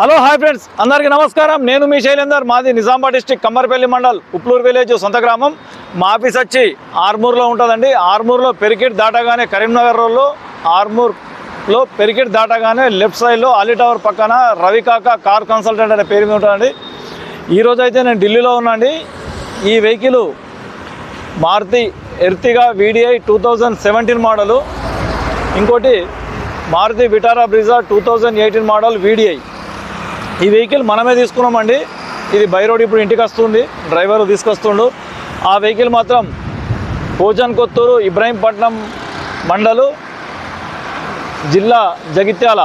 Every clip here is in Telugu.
Hello hi friends. అందరికీ నమస్కారం. నేను మీ శైలేందర్ మాది నిజామాబాద్ డిస్టిక్ కమ్మర్పల్లి మండల్ ఉప్లూరు విలేజ్ సొంత గ్రామం. మా ఆఫీస్ వచ్చి ఆర్మూర్లో ఉంటుందండి. ఆర్మూర్లో పెరికిట్ దాటగానే కరీంనగర్ రోడ్లో ఆర్మూర్లో పెరికిట్ దాటగానే లెఫ్ట్ సైడ్లో అలీ టవర్ పక్కన రవికాక కార్ కన్సల్టెంట్ అనే పేరు మీద ఉంటుందండి. ఈరోజు అయితే నేను ఢిల్లీలో ఉన్నాండి ఈ vehicle Maruti Ertiga VDI two thousand seventeen model. ఇంకోటి Maruti Vitara Brezza two thousand eighteen model VDI ఈ వెహికల్ మనమే తీసుకున్నామండి. ఇది బై రోడ్ ఇప్పుడు ఇంటికి వస్తుంది. డ్రైవర్ తీసుకొస్తుండు. ఆ వెహికల్ మాత్రం పోజన్ కొత్తూరు ఇబ్రాహీంపట్నం మండలు జిల్లా జగిత్యాల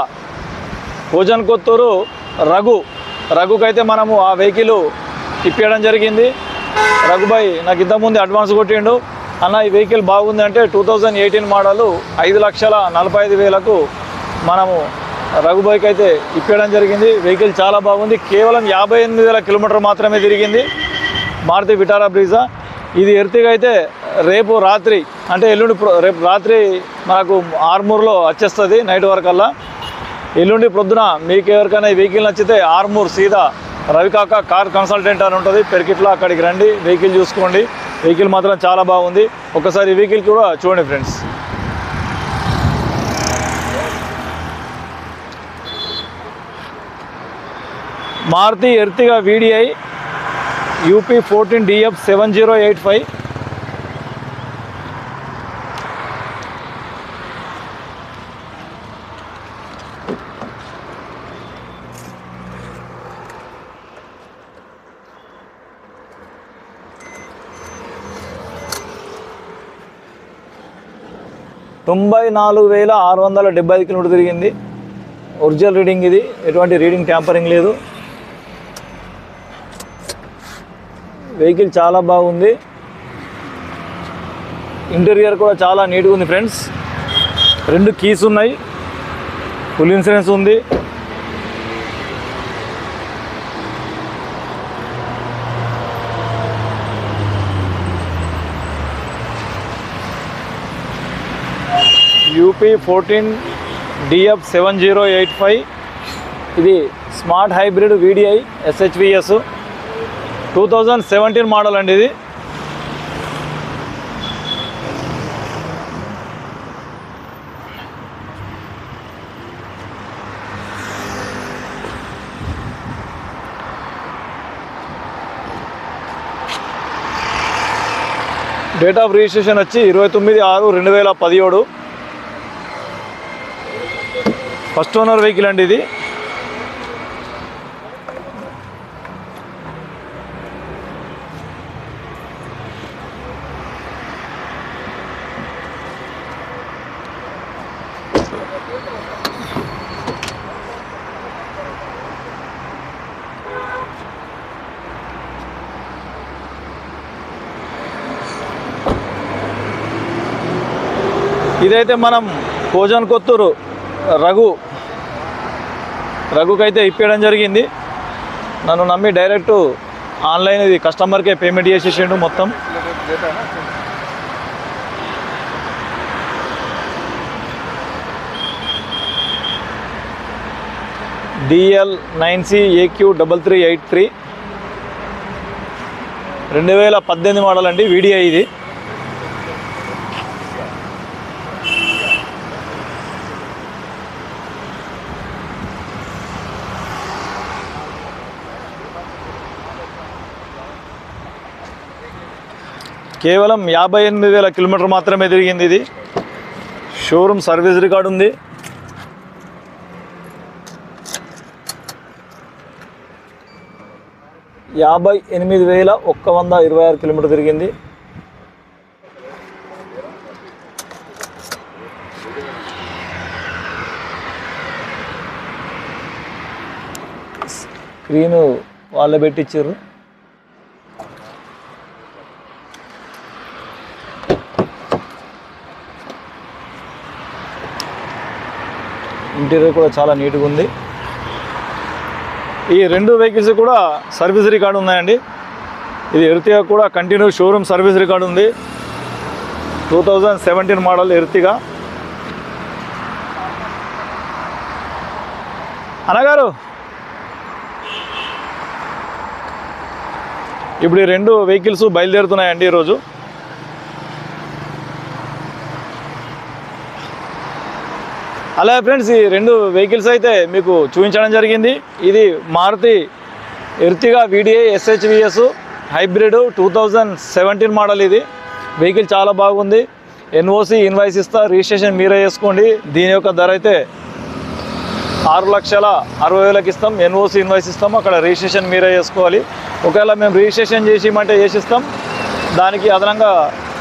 పోజన్ కొత్తూరు రఘు. రఘుకైతే మనము ఆ వెహికల్ ఇప్పించడం జరిగింది. రఘుబాయ్ నాకు ఇంతకుముందు అడ్వాన్స్ కొట్టిండు. అన్న ఈ వెహికల్ బాగుంది అంటే టూ థౌజండ్ ఎయిటీన్ మోడలు ఐదు లక్షల నలభై ఐదు వేలకు మనము రఘుబాయ్కి అయితే ఇప్పేయడం జరిగింది. వెహికల్ చాలా బాగుంది. కేవలం యాభై ఎనిమిది వేల కిలోమీటర్ మాత్రమే తిరిగింది మారుతి విటారా బ్రీజా. ఇది ఎర్తిగా అయితే రేపు రాత్రి అంటే ఎల్లుండి ప్రొ- రేపు రాత్రి మనకు ఆర్మూర్లో వచ్చేస్తుంది నైట్ వరకల్లా ఎల్లుండి ప్రొద్దున మీకు ఎవరికైనా ఈ వెహికల్ నచ్చితే ఆర్మూర్ సీదా రవికాక కార్ కన్సల్టెంట్ అని ఉంటుంది. పెరికిట్లో అక్కడికి రండి వెహికల్ చూసుకోండి. వెహికల్ మాత్రం చాలా బాగుంది. ఒకసారి ఈ వెహికల్ కూడా చూడండి friends. Maruti Ertiga VDI UP fourteen DF seven zero eight five తొంభై నాలుగు వేల ఆరు వందల డెబ్బై ఐదు కిలోమీటర్ తిరిగింది. ఒరిజినల్ రీడింగ్ ఇది. ఎటువంటి రీడింగ్ ట్యాంపరింగ్ లేదు. వెహికల్ చాలా బాగుంది. ఇంటీరియర్ కూడా చాలా నీట్గా ఉంది ఫ్రెండ్స్. రెండు కీస్ ఉన్నాయి. ఫుల్ ఇన్సూరెన్స్ ఉంది. UP fourteen DF seven zero eight five ఇది smart hybrid VDI SHVS two thousand seventeen model అండి ఇది. డేట్ ఆఫ్ రిజిస్ట్రేషన్ వచ్చి ఇరవై తొమ్మిది ఆరు రెండు వేల పదిహేడు. ఫస్ట్ ఓనర్ వెహికల్ అండి ఇది. ఇదైతే మనం భోజన్ కొత్తూరు రఘు రఘుకైతే ఇప్పించడం జరిగింది. నన్ను నమ్మి డైరెక్ట్ ఆన్లైన్ ఇది కస్టమర్కే పేమెంట్ చేసేసిండు మొత్తం. DL nine C AQ double three eight three. రెండు వేల పద్దెనిమిది మోడల్ అండి వీడియో ఇది. కేవలం యాభై ఎనిమిది వేల కిలోమీటర్ మాత్రమే తిరిగింది ఇది. షోరూమ్ సర్వీస్ రికార్డు ఉంది. యాభై ఎనిమిది వేల ఒక్క వంద ఇరవై ఆరు కిలోమీటర్ తిరిగింది. స్క్రీను వాళ్ళే పెట్టించారు ఇంటీరియర్ కూడా చాలా నీట్గా ఉంది. ఈ రెండు వెహికల్స్ కూడా సర్వీస్ రికార్డు ఉన్నాయండి. ఇది ఎర్తిగా కూడా కంటిన్యూ షోరూమ్ సర్వీస్ రికార్డు ఉంది. Two thousand seventeen model Ertiga. అనగారు ఇప్పుడు ఈ రెండు వెహికల్స్ బయలుదేరుతున్నాయండి ఈరోజు. అలాగే ఫ్రెండ్స్ ఈ రెండు వెహికల్స్ అయితే మీకు చూపించడం జరిగింది. ఇది Maruti Ertiga VDA SHVS hybrid two thousand seventeen model ఇది. వెహికల్ చాలా బాగుంది. ఎన్ఓసి ఇన్వాయిస్ ఇస్తా రిజిస్ట్రేషన్ మీరే చేసుకోండి. దీని యొక్క ధర అయితే ఆరు లక్షల అరవై వేలకు ఇస్తాం. ఎన్ఓసి ఇన్వాయిస్ ఇస్తాం. అక్కడ రిజిస్ట్రేషన్ మీరే చేసుకోవాలి. ఒకవేళ మేము రిజిస్ట్రేషన్ చేసి చేసిస్తాం. దానికి అదనంగా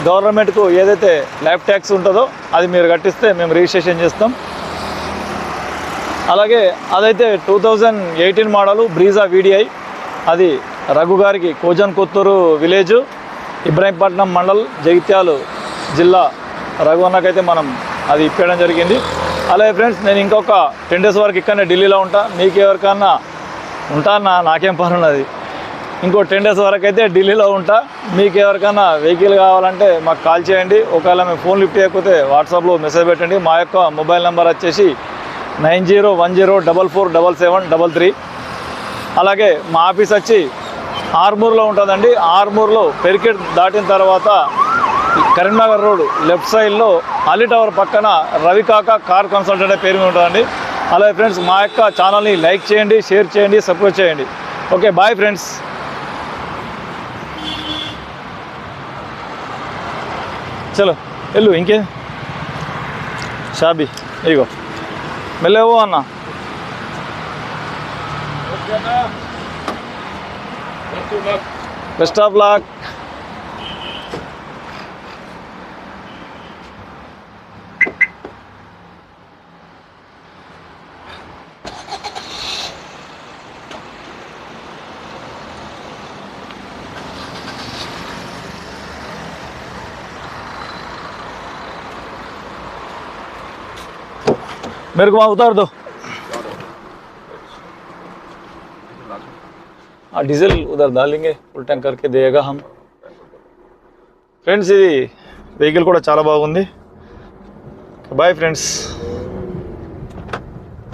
గవర్నమెంట్కు ఏదైతే ల్యాబ్ ట్యాక్స్ ఉంటుందో అది మీరు కట్టిస్తే మేము రిజిస్ట్రేషన్ చేస్తాం. అలాగే అదైతే two thousand eighteen model Brezza VDI. అది రఘు గారికి కోజన్ కొత్తూరు విలేజ్ ఇబ్రాహీంపట్నం మండల్ జగిత్యాలు జిల్లా రఘు అన్నకైతే మనం అది ఇప్పేయడం జరిగింది. అలాగే ఫ్రెండ్స్ నేను ఇంకొక టెన్ డేస్ వరకు ఇక్కడనే ఢిల్లీలో ఉంటా. మీకు ఎవరికన్నా ఉంటా నా నాకేం పని ఉన్నది. ఇంకో టెన్ డేస్ వరకు అయితే ఢిల్లీలో ఉంటా. మీకు ఎవరికైనా వెహికల్ కావాలంటే మాకు కాల్ చేయండి. ఒకవేళ మేము ఫోన్ లిఫ్ట్ చేయకపోతే వాట్సాప్లో మెసేజ్ పెట్టండి. మా యొక్క మొబైల్ నెంబర్ వచ్చేసి nine zero one zero double four double seven double three. అలాగే మా ఆఫీస్ వచ్చి ఆర్మూర్లో ఉంటుందండి. ఆర్మూర్లో పెరికెట్ దాటిన తర్వాత కరీంనగర్ రోడ్ లెఫ్ట్ సైడ్లో అలీ టవర్ పక్కన రవికాక కార్ కన్సల్టెంట్ అనే పేరు మీద ఉంటుందండి. అలాగే ఫ్రెండ్స్ మా యొక్క ఛానల్ని లైక్ చేయండి షేర్ చేయండి సపోర్ట్ చేయండి. Okay bye friends. చలో వెళ్ళు ఇంకే. షాబీ ఇగో. మెల్లవో అన్న. బెస్ట్ ఆఫ్ లాక్ मेरे को वहाँ उतार दो हाँ डीजल उधर डालेंगे ఫుల్ ట్యాంక్ करके देगा हम ఫ్రెండ్స్ ఇది వెహికల్ కూడా చాలా బాగుంది బాయ్ ఫ్రెండ్స్